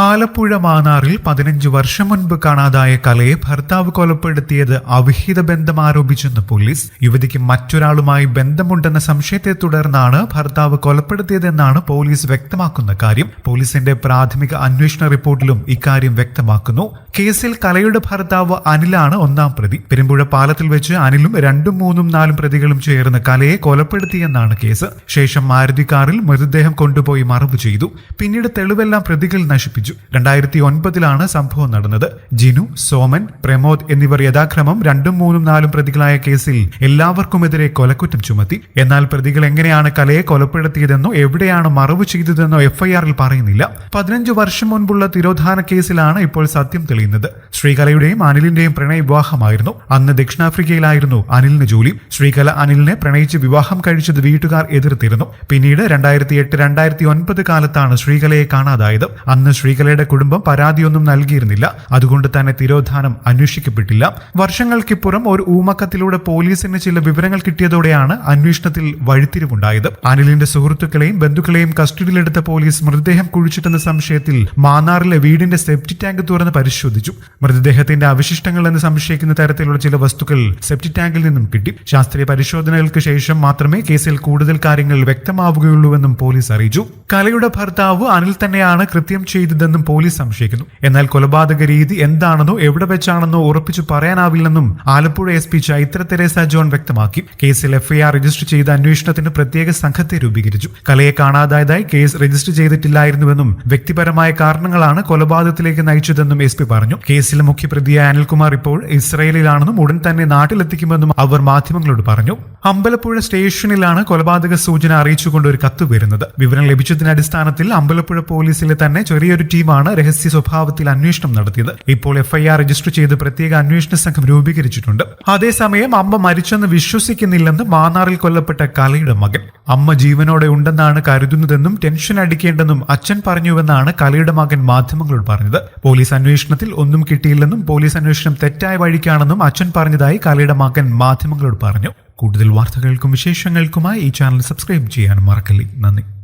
ആലപ്പുഴ മാനാറിൽ പതിനഞ്ച് വർഷം മുൻപ് കാണാതായ കലയെ ഭർത്താവ് കൊലപ്പെടുത്തിയത് അവിഹിത ബന്ധം ആരോപിച്ചെന്ന് പോലീസ്. യുവതിക്ക് മറ്റൊരാളുമായി ബന്ധമുണ്ടെന്ന സംശയത്തെ തുടർന്നാണ് ഭർത്താവ് കൊലപ്പെടുത്തിയതെന്നാണ് പോലീസ് വ്യക്തമാക്കുന്ന കാര്യം. പോലീസിന്റെ പ്രാഥമിക അന്വേഷണ റിപ്പോർട്ടിലും ഇക്കാര്യം വ്യക്തമാക്കുന്നു. കേസിൽ കലയുടെ ഭർത്താവ് അനിലാണ് ഒന്നാം പ്രതി. പെരുമ്പുഴ പാലത്തിൽ വെച്ച് അനിലും രണ്ടും മൂന്നും നാലും പ്രതികളും ചേർന്ന് കലയെ കൊലപ്പെടുത്തിയെന്നാണ് കേസ്. ശേഷം മാരുതി കാറിൽ മൃതദേഹം കൊണ്ടുപോയി മറവ് ചെയ്തു. പിന്നീട് തെളിവെല്ലാം പ്രതികൾ നശിപ്പിച്ചു. രണ്ടായിരത്തി ഒൻപതിലാണ് സംഭവം നടന്നത്. ജിനു സോമൻ പ്രമോദ് എന്നിവർ യഥാക്രമം രണ്ടും മൂന്നും നാലും പ്രതികളായ കേസിൽ എല്ലാവർക്കുമെതിരെ കൊലക്കുറ്റം ചുമത്തി. എന്നാൽ പ്രതികൾ എങ്ങനെയാണ് കലയെ കൊലപ്പെടുത്തിയതെന്നോ എവിടെയാണ് മറവ് ചെയ്തതെന്നോ എഫ്ഐആറിൽ പറയുന്നില്ല. പതിനഞ്ച് വർഷം മുൻപുള്ള തിരോധാന കേസിലാണ് ഇപ്പോൾ സത്യം തെളിയുന്നത്. ശ്രീകലയുടെയും അനിലിന്റെയും പ്രണയ വിവാഹമായിരുന്നു. അന്ന് ദക്ഷിണാഫ്രിക്കയിലായിരുന്നു അനിലിന് ജോലി. ശ്രീകല അനിലിനെ പ്രണയിച്ച് വിവാഹം കഴിച്ചത് വീട്ടുകാർ എതിർത്തിരുന്നു. പിന്നീട് രണ്ടായിരത്തി എട്ട് രണ്ടായിരത്തി ഒൻപത് കാലത്താണ് ശ്രീകലയെ കാണാതായത്. അന്ന് ശ്രീകലയുടെ കുടുംബം പരാതിയൊന്നും നൽകിയിരുന്നില്ല. അതുകൊണ്ട് തന്നെ തിരോധാനം അന്വേഷിക്കപ്പെട്ടില്ല. വർഷങ്ങൾക്കിപ്പുറം ഒരു ഊമക്കത്തിലൂടെ പോലീസിന് ചില വിവരങ്ങൾ കിട്ടിയതോടെയാണ് അന്വേഷണത്തിൽ വഴിത്തിരിവുണ്ടായത്. അനിലിന്റെ സുഹൃത്തുക്കളെയും ബന്ധുക്കളെയും കസ്റ്റഡിയിലെടുത്ത പോലീസ് മൃതദേഹം കുഴിച്ചിട്ടെന്ന സംശയത്തിൽ മാന്നാറിലെ വീടിന്റെ സെപ്റ്റി ടാങ്ക് തുറന്ന് പരിശോധിച്ചു. മൃതദേഹത്തിന്റെ അവശിഷ്ടങ്ങൾ എന്ന് സംശയിക്കുന്ന തരത്തിലുള്ള ചില വസ്തുക്കൾ സെപ്റ്റി ടാങ്കിൽ നിന്നും കിട്ടി. ശാസ്ത്രീയ പരിശോധനകൾക്ക് ശേഷം മാത്രമേ കേസിൽ കൂടുതൽ കാര്യങ്ങൾ വ്യക്തമാവുകയുള്ളൂവെന്നും പോലീസ് അറിയിച്ചു. കലയുടെ ഭർത്താവ് അനിൽ തന്നെയാണ് കൃത്യം ചെയ്തതെന്നും പോലീസ് സംശയിക്കുന്നു. എന്നാൽ കൊലപാതക രീതി എന്താണെന്നോ എവിടെ വെച്ചാണെന്നോ ഉറപ്പിച്ചു പറയാനാവില്ലെന്നും Alappuzha S P Chaitra Teresa John വ്യക്തമാക്കി. കേസിൽ എഫ്ഐആർ രജിസ്റ്റർ ചെയ്ത അന്വേഷണത്തിന് പ്രത്യേക സംഘത്തെ രൂപീകരിച്ചു. കലയെ കാണാതായതായി കേസ് രജിസ്റ്റർ ചെയ്തിട്ടില്ലായിരുന്നുവെന്നും വ്യക്തിപരമായ കാരണങ്ങളാണ് കൊലപാതകത്തിലേക്ക് നയിച്ചതെന്നും എസ് പി പറഞ്ഞു. കേസിലെ മുഖ്യപ്രതിയായ അനിൽകുമാർ ഇപ്പോൾ ഇസ്രയേലിലാണെന്നും ഉടൻ തന്നെ നാട്ടിലെത്തിക്കുമെന്നും അവർ മാധ്യമങ്ങളോട് പറഞ്ഞു. അമ്പലപ്പുഴ സ്റ്റേഷനിലാണ് കൊലപാതക സൂചന അറിയിച്ചുകൊണ്ട് ഒരു കത്ത് വരുന്നത്. വിവരം ലഭിച്ചതിന്റെ അടിസ്ഥാനത്തിൽ അമ്പലപ്പുഴ പോലീസിലെ തന്നെ ചെറിയൊരു ടീമാണ് രഹസ്യ സ്വഭാവത്തിൽ അന്വേഷണം നടത്തിയത്. ഇപ്പോൾ എഫ്ഐആർ രജിസ്റ്റർ ചെയ്ത് പ്രത്യേക അന്വേഷണ സംഘം രൂപീകരിച്ചിട്ടുണ്ട്. അതേസമയം അമ്മ മരിച്ചെന്ന് വിശ്വസിക്കുന്നില്ലെന്ന് മാന്നാറിൽ കൊല്ലപ്പെട്ട കലയുടെ മകൻ. അമ്മ ജീവനോടെ ഉണ്ടെന്നാണ് കരുതുന്നതെന്നും ടെൻഷൻ അടിക്കേണ്ടെന്നും അച്ഛൻ പറഞ്ഞുവെന്നാണ് കലയുടെ മകൻ മാധ്യമങ്ങളോട് പറഞ്ഞത്. പോലീസ് അന്വേഷണത്തിൽ ഒന്നും കിട്ടിയില്ലെന്നും പോലീസ് അന്വേഷണം തെറ്റായ വഴിക്കാണെന്നും അച്ഛൻ പറഞ്ഞതായി കലയുടെ മകൻ മാധ്യമങ്ങളോട് പറഞ്ഞു. കൂടുതൽ വാർത്തകൾക്കും വിശേഷങ്ങൾക്കുമായി ഈ ചാനൽ സബ്സ്ക്രൈബ് ചെയ്യാനും മറക്കല്ലേ. നന്ദി.